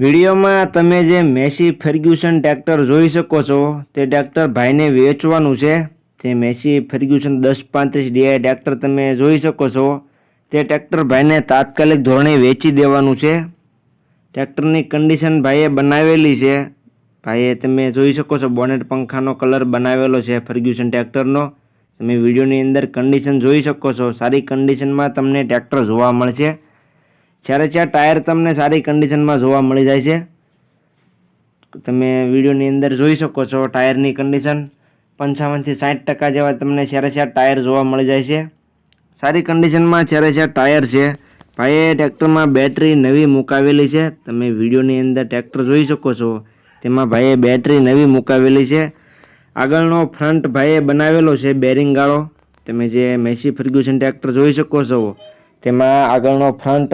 વિડીયોમાં તમે જે મેસી ફર્ગ્યુસન ટ્રેક્ટર જોઈ શકો છો, તે ટ્રેક્ટર ભાઈને વેચવાનું છે. તે મેસી ફર્ગ્યુસન દસ પાંત્રીસ ડીઆઈ ટ્રેક્ટર તમે જોઈ શકો છો. તે ટ્રેક્ટર ભાઈને તાત્કાલિક ધોરણે વેચી દેવાનું છે. ટ્રેક્ટરની કન્ડિશન ભાઈએ બનાવેલી છે. ભાઈએ તમે જોઈ શકો છો, બોનેટ પંખાનો કલર બનાવેલો છે ફર્ગ્યુસન ટ્રેક્ટરનો તમે વિડીયોની અંદર કન્ડિશન જોઈ શકો છો. સારી કન્ડિશનમાં તમને ટ્રેક્ટર જોવા મળશે. ચારે ત્યાં ટાયર તમને સારી કન્ડિશનમાં જોવા મળી જાય છે, તમે વિડીયોની અંદર જોઈ શકો છો ટાયરની કન્ડિશન પંચાવનથી સાઠ ટકા જેવા તમને જ્યારે ચાર ટાયર જોવા મળી જાય છે. સારી કન્ડિશનમાં ચારે ચાર ટાયર છે, ભાઈએ ટ્રેક્ટરમાં બેટરી નવી મુકાવેલી છે. તમે વિડીયોની અંદર ટ્રેક્ટર જોઈ શકો છો, તેમાં ભાઈએ બેટરી નવી મુકાવેલી છે. આગળનો ફ્રન્ટ ભાઈએ બનાવેલો છે બેરિંગ ગાળો. તમે જે મેસી ફર્ગ્યુસન ટ્રેક્ટર જોઈ શકો છો, તેમાં આગળનો ફ્રન્ટ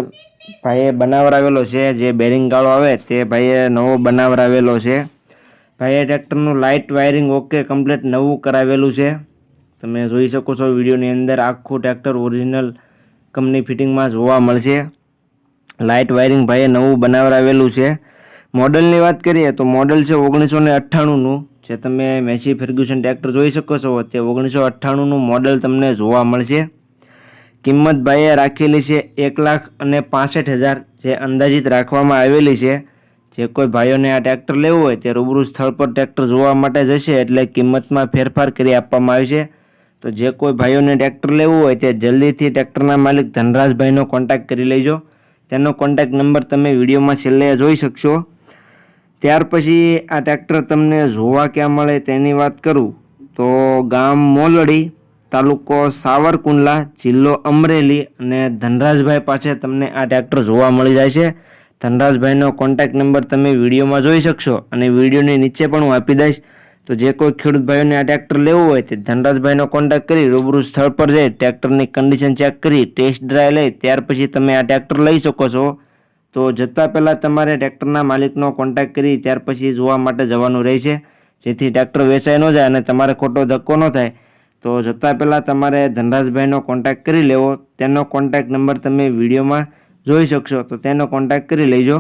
ભાઈએ બનાવરાવેલો છે, જે બેરિંગ ગાળો આવે તે ભાઈએ નવો બનાવરાવેલો છે. ભાઈએ ટ્રેક્ટરનું લાઇટ વાયરિંગ ઓકે કમ્પ્લીટ નવું કરાવેલું છે. તમે જોઈ શકો છો વિડીયોની અંદર આખું ટ્રેક્ટર ઓરિજિનલ કંપની ફિટિંગમાં જોવા મળશે. લાઇટ વાયરિંગ ભાઈએ નવું બનાવરાવેલું છે. મોડલની વાત કરીએ તો મોડલ છે ઓગણીસો ને અઠ્ઠાણુંનું. જે તમે મેસી ફર્ગ્યુસન ટ્રેક્ટર જોઈ શકો છો, તે ઓગણીસો અઠ્ઠાણુંનું મોડલ તમને જોવા મળશે. કિંમત ભાઈએ રાખેલી છે એક લાખ અને પાસઠ હજાર, જે અંદાજિત રાખવામાં આવેલી છે. જે કોઈ ભાઈઓને આ ટ્રેક્ટર લેવું હોય, તે રૂબરૂ સ્થળ પર ટ્રેક્ટર જોવા માટે જશે એટલે કિંમતમાં ફેરફાર કરી આપવામાં આવશે તો જે કોઈ ભાઈઓને ટ્રેક્ટર લેવું હોય, તે જલ્દીથી ટ્રેક્ટરના માલિક ધનરાજભાઈનો કોન્ટેક્ટ કરી લેજો. તેનો કોન્ટેક્ટ નંબર તમે વિડીયોમાં છેલ્લે જોઈ શકશો. ત્યાર પછી આ ટ્રેક્ટર તમને જોવા ક્યાં મળે તેની વાત કરું. તો ગામ મોલડી તાલુકો સાવરકુંડલા, જિલ્લો અમરેલી અને ધનરાજભાઈ પાસે તમને આ ટ્રેક્ટર જોવા મળી જાય છે. ધનરાજભાઈનો કોન્ટેક્ટ નંબર તમે વિડીયોમાં જોઈ શકશો અને વિડીયોની નીચે પણ હું આપી દઈશ. તો જે કોઈ ખેડૂત ભાઈઓને આ ટ્રેક્ટર લેવું હોય તે ધનરાજભાઈનો કોન્ટેક્ટ કરી રૂબરૂ સ્થળ પર જઈ ટ્રેક્ટરની કન્ડિશન ચેક કરી ટેસ્ટ ડ્રાઈવ લઈ, ત્યાર પછી તમે આ ટ્રેક્ટર લઈ શકો છો. તો જતાં પહેલાં તમારે ટ્રેક્ટરના માલિકનો કોન્ટેક્ટ કરી, ત્યાર પછી જોવા માટે જવાનું રહેશે. જેથી ટ્રેક્ટર વેચાઈ ન જાય અને તમારે ખોટો ધક્કો ન થાય. તો જતાં પહેલાં તમારે ધનરાજભાઈનો કોન્ટેક્ટ કરી લેવો. તેનો કોન્ટેક્ટ નંબર તમે વિડીયોમાં જોઈ શકશો. તો તેનો કોન્ટેક્ટ કરી લેજો.